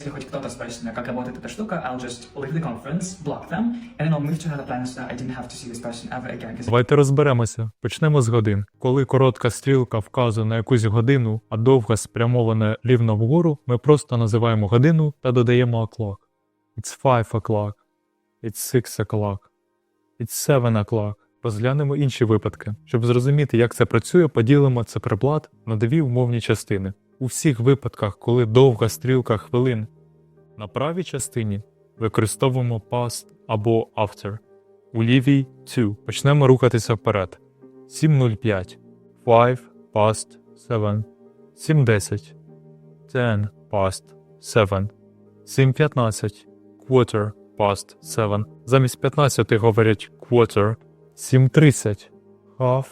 Если хоть кто-то спросит меня, как работает эта штука, I'll just leave the conference, block them, and then I'll move to another plan so I didn't have to see this person ever again. Давайте розберемося. Почнемо з годин. Коли коротка стрілка вказує на якусь годину, а довга спрямована рівно вгору, ми просто називаємо годину та додаємо o'clock. It's 5 o'clock. It's 6 o'clock. It's 7 o'clock. Розглянемо інші випадки. Щоб зрозуміти, як це працює, поділимо циферблат на дві умовні частини. У всіх випадках, коли довга стрілка хвилин на правій частині, використовуємо past або after. У лівій 2. Почнемо рухатися вперед. 7.05. 5 past 7. 7.10. 10 past 7. 7.15. Quarter past 7. Замість 15 говорять quarter. 7.30. Half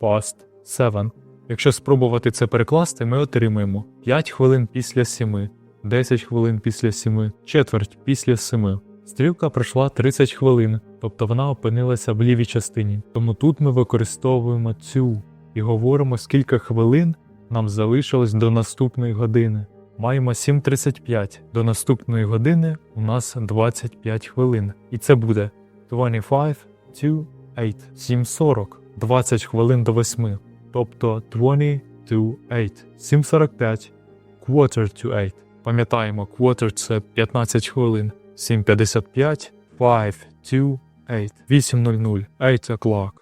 past 7. Якщо спробувати це перекласти, ми отримаємо 5 хвилин після 7, 10 хвилин після 7, четверть після 7. Стрілка пройшла 30 хвилин, тобто вона опинилася в лівій частині. Тому тут ми використовуємо цю і говоримо, скільки хвилин нам залишилось до наступної години. Маємо 7.35. До наступної години у нас 25 хвилин. І це буде 25 to 8. 7.40. 20 хвилин до 8. Тобто 20 to 8. 7.45. Quarter to 8. Пам'ятаємо, quarter – це 15 хвилин. 7.55. 5 to 8. 8.00. 8 o'clock.